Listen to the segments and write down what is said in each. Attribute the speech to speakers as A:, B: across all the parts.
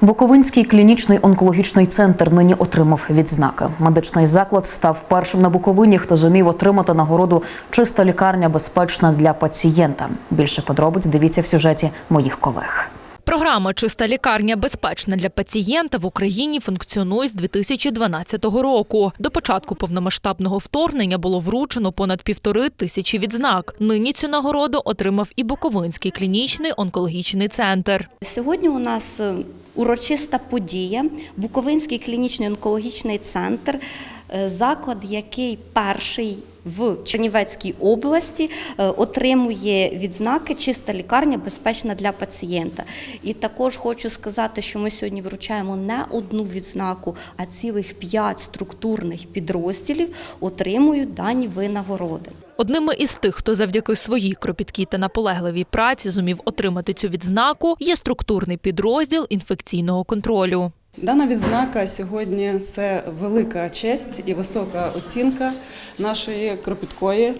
A: Буковинський клінічний онкологічний центр нині отримав відзнаки. Медичний заклад став першим на Буковині, хто зумів отримати нагороду Чиста лікарня безпечна для пацієнта. Більше подробиць дивіться в сюжеті моїх колег.
B: Програма Чиста лікарня безпечна для пацієнта в Україні функціонує з 2012 року. До початку повномасштабного вторгнення було вручено понад півтори тисячі відзнак. Нині цю нагороду отримав і Буковинський клінічний онкологічний центр.
C: Сьогодні у нас е, урочиста подія. Буковинський клінічний онкологічний центр, е, заклад, який перший в Чернівецькій області е, отримує відзнаки Чиста лікарня безпечна для пацієнта. І також хочу сказати, що ми сьогодні вручаємо не одну відзнаку, а цілих п'ять структурних підрозділів отримують дані винагороди.
B: Одними із тих, хто завдяки своїй кропіткій та наполегливій праці зумів отримати цю відзнаку, є структурний підрозділ інфекційного контролю.
D: Дана відзнака сьогодні це велика честь і висока оцінка нашої кропіткої,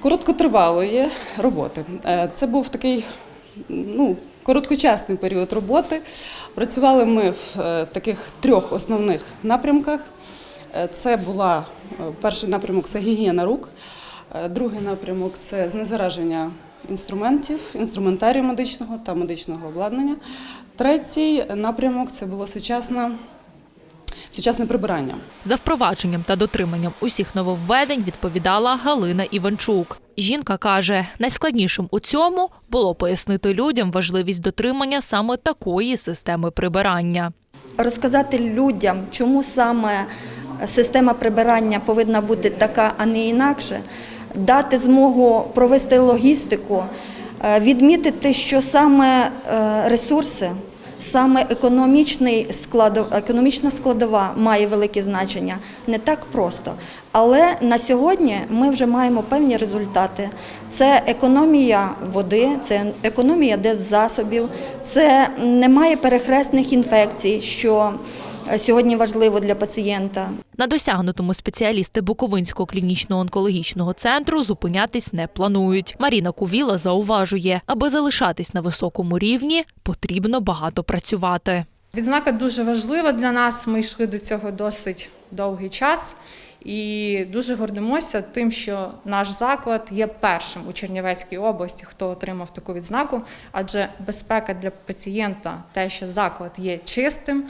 D: короткотривалої роботи. Е, Це був такий ну, короткочасний період роботи. Працювали ми в е, таких трьох основних напрямках. Е, Це була перший напрямок це гігієна рук, другий напрямок це знезараження інструментів, інструментарію медичного та медичного обладнання. Третій напрямок це було сучасне, сучасне прибирання.
B: За впровадженням та дотриманням усіх нововведень відповідала Галина Іванчук. Жінка каже, найскладнішим у цьому було пояснити людям важливість дотримання саме такої системи прибирання.
E: розказати людям, чому саме система прибирання повинна бути така, а не інакше, дати змогу провести логістику, відмітити, що саме е, ресурси, саме економічний складов, економічна складова має велике значення. Не так просто. Але на сьогодні ми вже маємо певні результати. Це економія води, це економія деззасобів, це немає перехресних інфекцій, що е, сьогодні важливо для пацієнта.
B: На досягнутому спеціалісти Буковинського клінічного онкологічного центру зупинятись не планують. Маріна Кувіла зауважує, аби залишатись на високому рівні, потрібно багато працювати.
F: Відзнака дуже важлива для нас. Ми йшли до цього досить довгий час і дуже гордимося тим, що наш заклад є першим у Чернівецькій області, хто отримав таку відзнаку. Адже безпека для пацієнта, те, що заклад є чистим.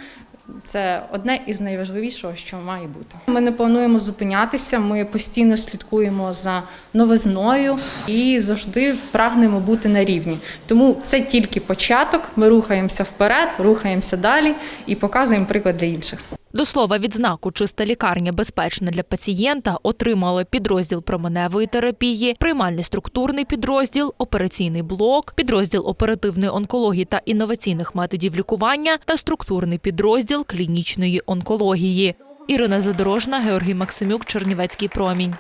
F: Це одне із найважливішого, що має бути. Ми не плануємо зупинятися. Ми постійно слідкуємо за новизною і завжди прагнемо бути на рівні. Тому це тільки початок. Ми рухаємося вперед, рухаємося далі і показуємо приклад для інших.
B: До слова, відзнаку Чиста лікарня безпечна для пацієнта отримали підрозділ променевої терапії, приймальний структурний підрозділ, операційний блок, підрозділ оперативної онкології та інноваційних методів лікування та структурний підрозділ клінічної онкології. Ірина Задорожна, Георгій Максимюк, Чернівецький промінь.